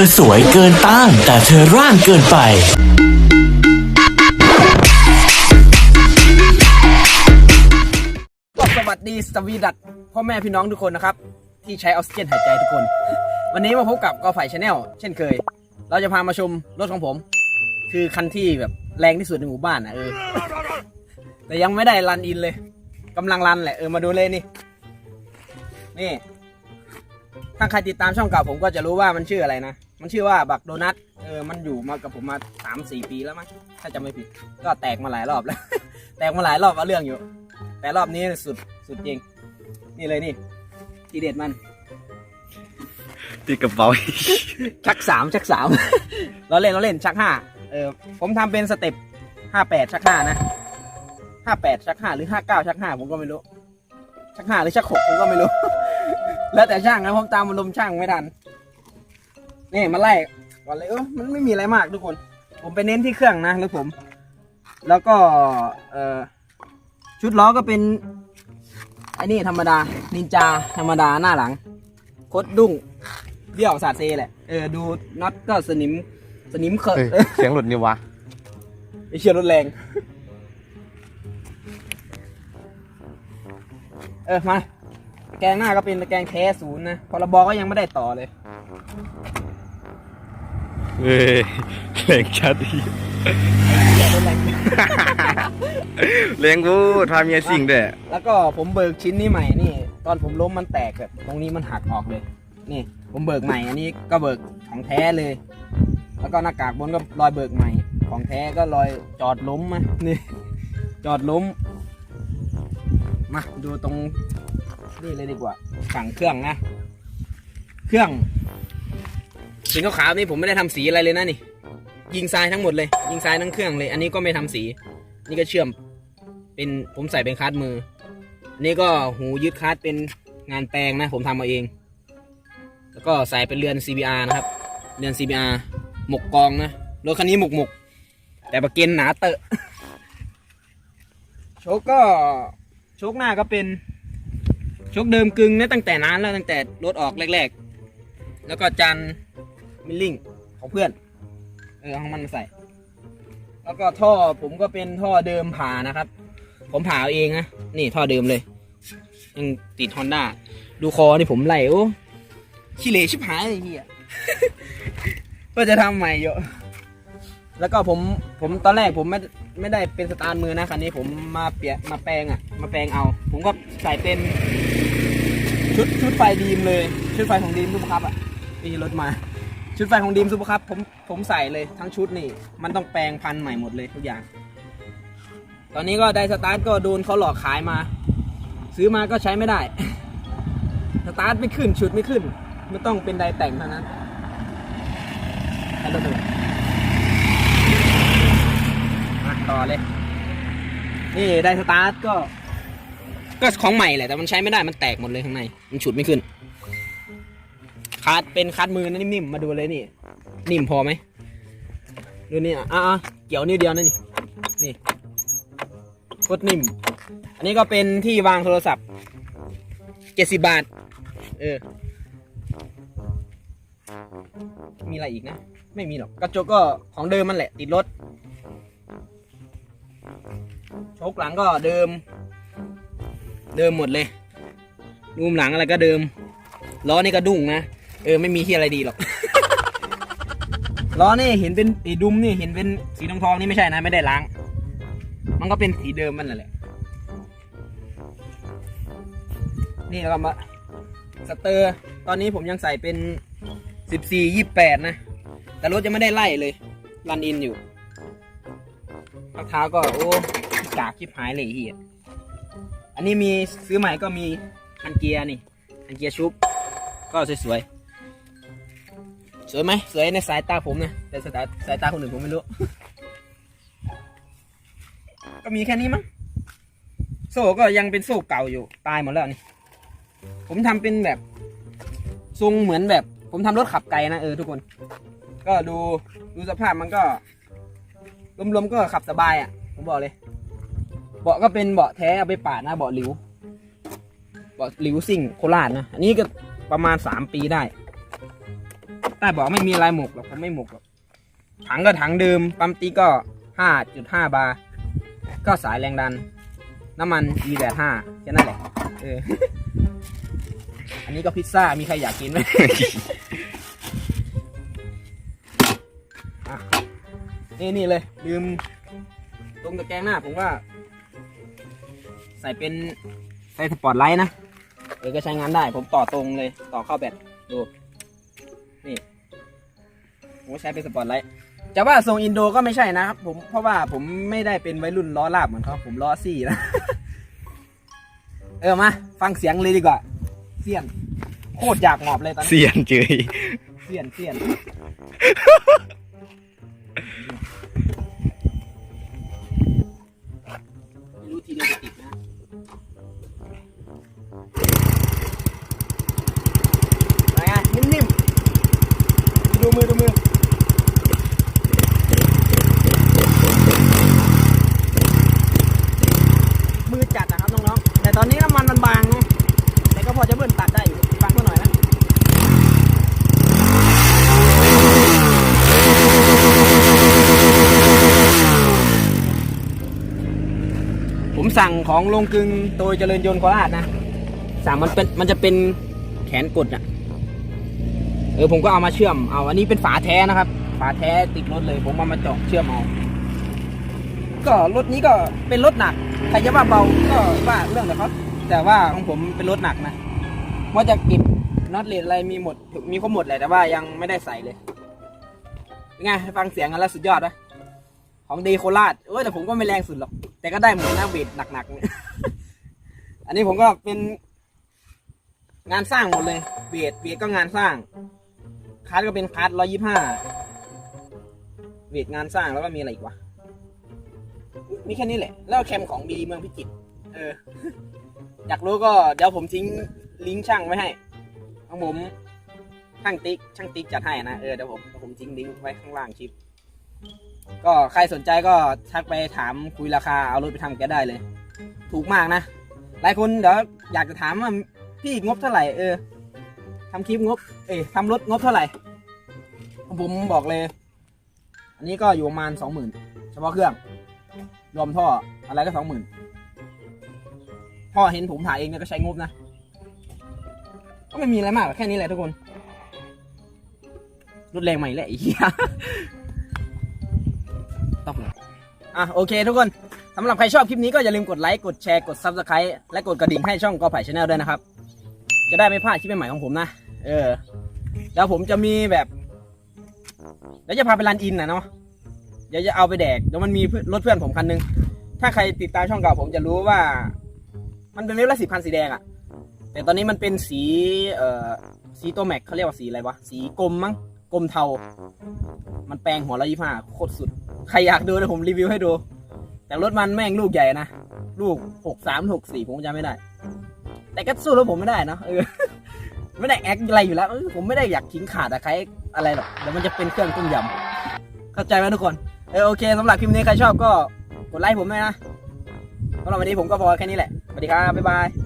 อสวยเกินต้าน แต่เธอร่างเกินไป สวัสดีสวีดัตพ่อแม่พี่น้องทุกคนนะครับ ที่ใช้ออกซิเจนหายใจทุกคน วันนี้มาพบกับกอไผ่ชาแนลเช่นเคย เราจะพามาชมรถของผม คือคันที่แบบแรงที่สุดในหมู่บ้านนะเออ แต่ยังไม่ได้รันอินเลยกำลังรันแหละเออมาดูเลยนี่ นี่ ถ้าใครติดตามช่องเก่าผมก็จะรู้ว่ามันชื่ออะไรนะ มันชื่อว่าบักโดนัท เออ มันอยู่มากับผมมาสามสี่ปีแล้วมั้ง ถ้าจำไม่ผิด ก็แตกมาหลายรอบแล้ว แตกมาหลายรอบเอาเรื่องอยู่ แต่รอบนี้สุด สุดจริง นี่เลยนี่ทีเด็ดมัน ติดกระเป๋าชักสามชักสามเราเล่นเราเล่นชักห้าเออ ผมทำเป็นสเต็ปห้าแปดชักห้านะห้าแปดชักห้าหรือห้าเก้าชักห้าผมก็ไม่รู้ ชักห้าหรือชักหกผมก็ไม่รู้ แล้วแต่ช่างนะผมตามมันลมณ์ช่างไม่ทันนี่มาไล่ก่อนเลยเออมันไม่มีอะไรมากทุกคน ผมไปเน้นที่เครื่องนะแล้วผม แล้วก็เออชุดล้อก็เป็นไอ้นี่ธรรมดานินจาธรรมดาหน้าหลังโคดดุ้งเบี้ยวสาดเซแหละเออดูน็อตก็สนิมสนิมเขอะเอ้ยเสียงหลุดนี่วะ ไอเชียรถแรง เออมา แกงหน้าก็เป็นตะแกรงแท้ศูนย์นะพรบก็ยังไม่ได้ต่อเลยเอ้ยแรงชัดดีเชียรถแรงแรงกูทำเมียสิ่งเด้อแล้วก็ผมเบิกชิ้นนี้ใหม่นี่ ตอนผมล้มมันแตกแบบตรงนี้มันหักออกเลย นี่ ผมเบิกใหม่อันนี้ก็เบิกของแท้เลย แล้วก็หน้ากากบนก็รอยเบิกใหม่ ของแท้ก็รอยจอดล้มมานี่ จอดล้มมาดูตรง นี่เลยดีกว่าฝั่งเครื่องนะ เครื่องสีขาวๆนี่ผมไม่ได้ทำสีอะไรเลยนะนี่ ยิงทรายทั้งหมดเลย ยิงทรายทั้งเครื่องเลย อันนี้ก็ไม่ทำสี นี่ก็เชื่อม เป็นผมใส่เป็นคาร์ดมือนนี้ก็หูยึดคาร์ดเป็นงานแปลงนะ ผมทำมาเอง แล้วก็ใส่เป็นเรือน CBR นะครับ เรือน CBR หมกกองนะ รถคันนี้หมกหมก แต่ประเก็นหนาเตอะ โชคก็ โชคหน้าก็เป็น ชคเดิมกึ่งนะตั้งแต่นานแล้วตั้งแต่รถออกแรกๆ แล้วก็จันมิลลิ่งของเพื่อน เออของมันมาใส่ แล้วก็ท่อผมก็เป็นท่อเดิมผ่านะครับ ผมผ่าเอาเองนะนี่ท่อเดิมเลยยังติดฮอนด้าดูคอนี่ผมไหลโอ้ขี้เหร่ชิบหายเลยเฮียก็จะทำใหม่เยอะ แล้วก็ผมผมตอนแรกผมไม่ ไม่ได้เป็นสตาร์ทมือนะคันนี้ผมมาเปลี่ยนมาแปลงอะ มาแปลงเอา ผมก็ใส่เป็น ชุดชุดไฟดีมเลย ชุดไฟของดีมซุปเปอร์คัพอะนี่รถมา ชุดไฟของดีมซุปเปอร์คัพผมผมใส่เลยทั้งชุดนี่ มันต้องแปลงพันใหม่หมดเลยทุกอย่าง ตอนนี้ก็ได้สตาร์ทก็โดนเขาหลอกขายมา ซื้อมาก็ใช้ไม่ได้ สตาร์ทไม่ขึ้นชุดไม่ขึ้น ไม่ต้องเป็นไดแต่งเท่านั้นให้รถดูมา ต่อเลย นี่ได้สตาร์ทก็ ก็ของใหม่แหละแต่มันใช้ไม่ได้มันแตกหมดเลยข้างใน มันฉุดไม่ขึ้นคาดเป็นคาดมือนะนิ่มๆมาดูเลยนี่ นิ่มพอไหมดูนี่อะอะเกี่ยวนิ้วเดียวนะนี่นี่โคตรนิ่ม อันนี้ก็เป็นที่วางโทรศัพท์เจ็ดสิบาท เออ มีอะไรอีกนะ ไม่มีหรอก กระจกก็ของเดิมมันแหละ ติดรถ โชคหลังก็เดิม เดิมหมดเลยรูมหลังอะไรก็เดิม ล้อนี่ก็ดุ้งนะ เออไม่มีที่อะไรดีหรอก ล้อนี่เห็นเป็นไอ้ดุมนี่เห็นเป็นสีทองทองนี่ไม่ใช่นะไม่ได้ล้าง มันก็เป็นสีเดิมมันนั่นแหละ นี่แล้วก็มาสเตอร์ ตอนนี้ผมยังใส่เป็นสิบสี่ยี่แปดนะ แต่รถยังไม่ได้ไล่เลย รันอินอยู่ พักเท้าก็โอ้กากชิบหายเลยเฮียอันนี้มีซื้อใหม่ก็มีคันเกียร์นี่คันเกียร์ชุบ ก็สวยๆ สวยไหมสวยในสายตาผมนะแต่สายตาสายตาคนอื่นผมไม่รู้ ก็มีแค่นี้มั้ง โซ่ก็ยังเป็นโซ่เก่าอยู่ตายหมดแล้วนี่ ผมทำเป็นแบบทรงเหมือนแบบ ผมทำรถขับไกลนะเออทุกคน ก็ดูดูสภาพมันก็ รวมๆก็ขับสบายอะผมบอกเลย เบาะก็เป็นเบาะแท้เอาไปปาดนะเบาะหลิว เบาะหลิวซิ่งโคราชนะ อันนี้ก็ประมาณสามปีได้ใต้เบอกไม่มีลายหมกหรอกผมไม่หมกหรอกถังก็ถังเดิม ปั๊มตีก็ห้าจุดห้าบาร์ ก็สายแรงดัน น้ำมัน e แปดห้าแค่นั้นแหละ เออ อันนี้ก็พิซซ่า มีใครอยากกินไหม นี่นี่เลย ลืม ตรงตะแกรงหน้าผมว่า ใส่เป็นไฟสปอตไลท์นะเออก็ใช้งานได้ ผมต่อตรงเลยต่อเข้าแบตดู นี่ผมก็ใช้เป็นสปอตไลท์จะว่าทรงอินโดก็ไม่ใช่นะครับผมเพราะว่าผมไม่ได้เป็นวัยรุ่นล้อลาบเหมือนเขาผมล้อซี่นะ เออมา ฟังเสียงเลยดีกว่า เสียนโคตรอยากหมอบเลยตอนนี้เสียนเจยเสียนเสียน ไงนิ่มๆ ดูมือดูมือมือจัดนะครับน้องๆ แต่ตอนนี้น้ำมันมันบางไงแต่ก็พอจะเบิ่นตดได้อยู่บางก็หน่อยนะ ผม สั่งของลงกึงโดยเจริญยนต์โคราชนะสั่งมันเป็นมันจะเป็นแขนกดอะเออผมก็เอามาเชื่อมเอาอันนี้เป็นฝาแท้นะครับ ฝาแท้ติดรถเลย ผมเอามาเจาะเชื่อมเอาก็รถนี้ก็เป็นรถหนักใครจะว่าเบาก็ว่าเรื่องแต่เขาแต่ว่าของผมเป็นรถหนักนะว่าจะเก็บน็อตเลดอะไรมีหมดมีครบหมดเลยแต่ว่ายังไม่ได้ใส่เลยไงฟังเสียงกันแล้วสุดยอดนะ ของดีโคราชเออแต่ผมก็ไม่แรงสุดหรอก แต่ก็ได้เหมือนนะเวทหนักๆเนี่ยอันนี้ผมก็เป็น งานสร้างหมดเลยเบียดเบียดก็งานสร้างคาร์ดก็เป็นคาร์ดร้อยยี่ห้าเบียดงานสร้างแล้วก็มีอะไรอีกวะมีแค่นี้แหละ แล้วแคมของดีเมืองพิจิตรเออ อยากรู้ก็เดี๋ยวผมทิ้งลิงก์ช่างไว้ให้ของผมช่างติ๊กช่างติ๊กจัดให้นะเออเดี๋ยวผมเดี๋ยวผมทิ้งลิงก์ไว้ข้างล่างคลิป ก็ใครสนใจก็ทักไปถามคุยราคาเอารถไปทำแกได้เลย ถูกมากนะ หลายคนเดี๋ยวอยากจะถามว่าพี่งบเท่าไหร่เออทำคลิปงบ เอ้ทำรถงบเท่าไหร่ ผมบอกเลย อันนี้ก็อยู่ประมาณสองหมื่นเฉพาะเครื่อง รวมท่ออะไรก็สองหมื่นพ่อเห็นผมถ่ายเองเนี่ยก็ใช้งบนะ ก็ไม่มีอะไรมากแค่นี้แหละทุกคน รถแรงใหม่แหละไอ้เหี้ย ต้องอะโอเคทุกคนสำหรับใครชอบคลิปนี้ก็อย่าลืมกดไลค์กดแชร์กด Subscribe และกดกระดิ่งให้ช่องกอไผ่ชาแนลด้วยนะครับ จะได้ไม่พลาดคลิปใหม่ๆของผมนะ เออ แล้วผมจะมีแบบเดี๋ยวจะพาไปรันอินนะเนาะเดี๋ยวจะเอาไปแดกเดี๋ยวมันมีเพื่อนรถเพื่อนผมคันนึง ถ้าใครติดตามช่องเก่าผมจะรู้ว่า มันเป็นเวฟละสิบคันสีแดงอะแต่ตอนนี้มันเป็นสีเอ่อสีตัวแม็กเขาเรียกว่าสีอะไรวะ สีกลมมั้งกลมเทา มันแปลงหัวละยี่ห้าโคตรสุด ใครอยากดูเดี๋ยวผมรีวิวให้ดู แต่รถมันแม่งลูกใหญ่นะ ลูกหกสามหกสี่ผมจำไม่ได้ แต่ก็สู้รถผมไม่ได้นะเออไม่ได้แอคอะไรอยู่แล้วผมไม่ได้อยากทิ้งขาดอะใครอะไรหรอกเดี๋ยวมันจะเป็นเครื่องต้มยำเข้าใจไหมทุกคนเออโอเคสำหรับคลิปนี้ใครชอบก็กดไลค์ผมด้วยนะสำหรับวันนี้ผมก็พอแค่นี้แหละสวัสดีครับบ๊ายบาย